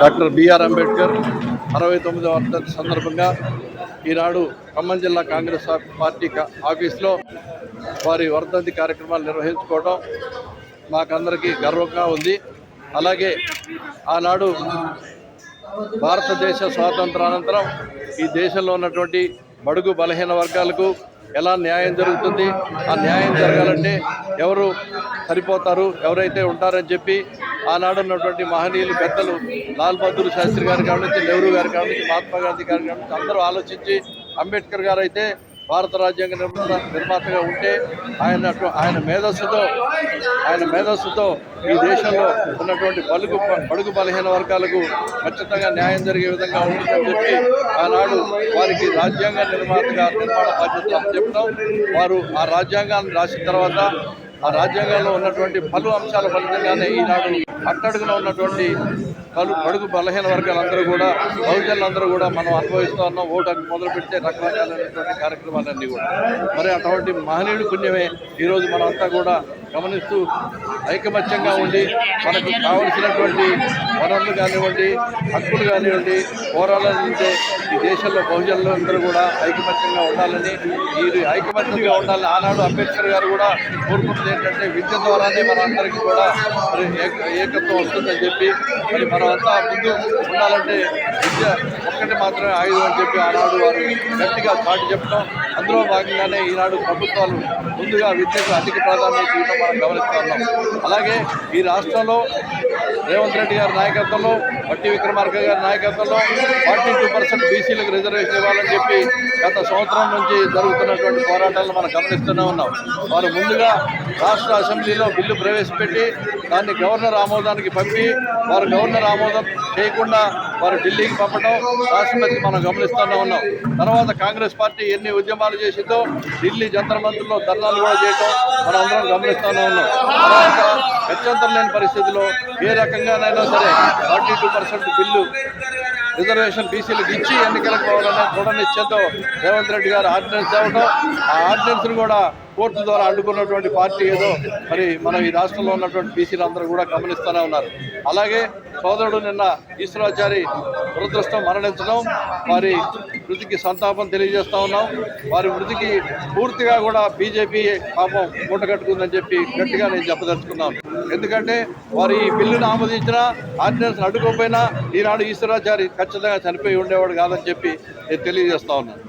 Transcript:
Doctor BR Ambedkar అరవై తొమ్మిదవ వర్ధంతి సందర్భంగా ఈనాడు ఖమ్మం జిల్లా కాంగ్రెస్ పార్టీ ఆఫీస్లో వారి వర్ధంతి కార్యక్రమాలు నిర్వహించుకోవడం మాకందరికీ గర్వంగా ఉంది. అలాగే ఆనాడు భారతదేశ స్వాతంత్రానంతరం ఈ దేశంలో ఉన్నటువంటి బడుగు బలహీన వర్గాలకు ఎలా న్యాయం జరుగుతుంది ఆ న్యాయం జరగాలంటే ఎవరు సరిపోతారు ఎవరైతే ఉంటారని చెప్పి ఆనాడు ఉన్నటువంటి మహనీయులు పెద్దలు లాల్ బహదూర్ శాస్త్రి గారి కాడ నుంచి నెహ్రూ గారి కాడి నుంచి మహాత్మా గాంధీ గారి కాడి నుంచి అందరూ ఆలోచించి అంబేద్కర్ గారు అయితే భారత రాజ్యాంగ నిర్మాత నిర్మాతగా ఉంటే ఆయన ఆయన మేధస్సుతో ఆయన మేధస్సుతో ఈ దేశంలో ఉన్నటువంటి బలుగు బడుగు బలహీన వర్గాలకు ఖచ్చితంగా న్యాయం జరిగే విధంగా ఉంటుందని చెప్పి ఆనాడు వారికి రాజ్యాంగ నిర్మాతగా నిర్మాణ బాధ్యత చెప్పడం వారు ఆ రాజ్యాంగాన్ని రాసిన తర్వాత ఆ రాజ్యాంగంలో ఉన్నటువంటి పలు అంశాల ఫలితంగానే ఈనాడు అట్టడుగున ఉన్నటువంటి పలు కడుగు బలహీన వర్గాలందరూ కూడా బహుజనులందరూ కూడా మనం అనుభవిస్తూ ఉన్నాం ఓటానికి హక్కు మొదలు పెడితే రకరకాలైనటువంటి కార్యక్రమాలన్నీ కూడా. మరి అటువంటి మహనీయుడు పుణ్యమే. ఈరోజు మనంతా కూడా గమనిస్తూ ఐకమత్యంగా ఉండి మనకు కావలసినటువంటి వనరులు కానివ్వండి హక్కులు కానివ్వండి పోరాడాలంటే ఈ దేశంలో బహుజనులు అందరూ కూడా ఐకమత్యంగా ఉండాలని ఈ ఐకమత్యంగా ఉండాలని ఆనాడు అంబేద్కర్ గారు కూడా కోరుకుంటుంది ఏంటంటే విద్య ద్వారానే మనందరికీ కూడా మరి ఏకత్వం వస్తుందని చెప్పి మరి మనమంతా అంతా ముందు ఉండాలంటే విద్య ఒక్కటి మాత్రమే ఆయుధం అని చెప్పి ఆనాడు వారు గట్టిగా పాటు చెప్పడం అందులో భాగంగానే ఈనాడు ప్రభుత్వాలు ముందుగా విద్యకు అధిక ప్రాధాన్యత ఇవ్వడం మనం గమనిస్తున్నాం అలాగే ఈ రాష్ట్రంలో రేవంత్ రెడ్డి గారి నాయకత్వంలో బట్టి విక్రమార్క గారి నాయకత్వంలో ఫార్టీ టూ పర్సెంట్ బీసీలకు రిజర్వేషన్ ఇవ్వాలని చెప్పి గత సంవత్సరం నుంచి జరుగుతున్నటువంటి పోరాటాలను మనం గమనిస్తూనే ఉన్నాం. వారు ముందుగా రాష్ట్ర అసెంబ్లీలో బిల్లు ప్రవేశపెట్టి దాన్ని గవర్నర్ ఆమోదానికి పంపి వారు గవర్నర్ ఆమోదం చేయకుండా వారు ఢిల్లీకి పంపడం రాష్ట్రపతికి మనం గమనిస్తూనే ఉన్నాం. తర్వాత కాంగ్రెస్ పార్టీ ఎన్ని ఉద్యమాలు చేసిందో ఢిల్లీ జంతర్ మంత్రుల్లో ధర్నాలు కూడా చేయటం మనం అందరం గమనిస్తూనే ఉన్నాం. తర్వాత గత్యంతరం లేని పరిస్థితిలో ఏ రకంగానైనా సరే forty two percent bill reservation బీసీలకు ఇచ్చి ఎన్నికలకు పోవాలనే దృఢ నిశ్చయంతో రేవంత్ రెడ్డి గారు ఆర్డినెన్స్ తేవడం ఆ ఆర్డినెన్స్ను కూడా కోర్టు ద్వారా అడ్డుకున్నటువంటి పార్టీ ఏదో మరి మనం ఈ రాష్ట్రంలో ఉన్నటువంటి బీసీలు అందరూ కూడా గమనిస్తూనే ఉన్నారు. అలాగే సోదరుడు నిన్న ఈశ్వరాచారి దురదృష్టం మరణించడం వారి మృతికి సంతాపం తెలియజేస్తూ ఉన్నాం. వారి మృతికి పూర్తిగా కూడా బీజేపీ పాపం మూటగట్టుకుందని చెప్పి గట్టిగా నేను చెప్పదలుచుకున్నాను. ఎందుకంటే వారు ఈ బిల్లును ఆమోదించిన ఆర్డినెన్స్ అడ్డుకోకపోయినా ఈనాడు ఈశ్వరాచారి ఖచ్చితంగా చనిపోయి ఉండేవాడు కాదని చెప్పి నేను తెలియజేస్తా ఉన్నాను.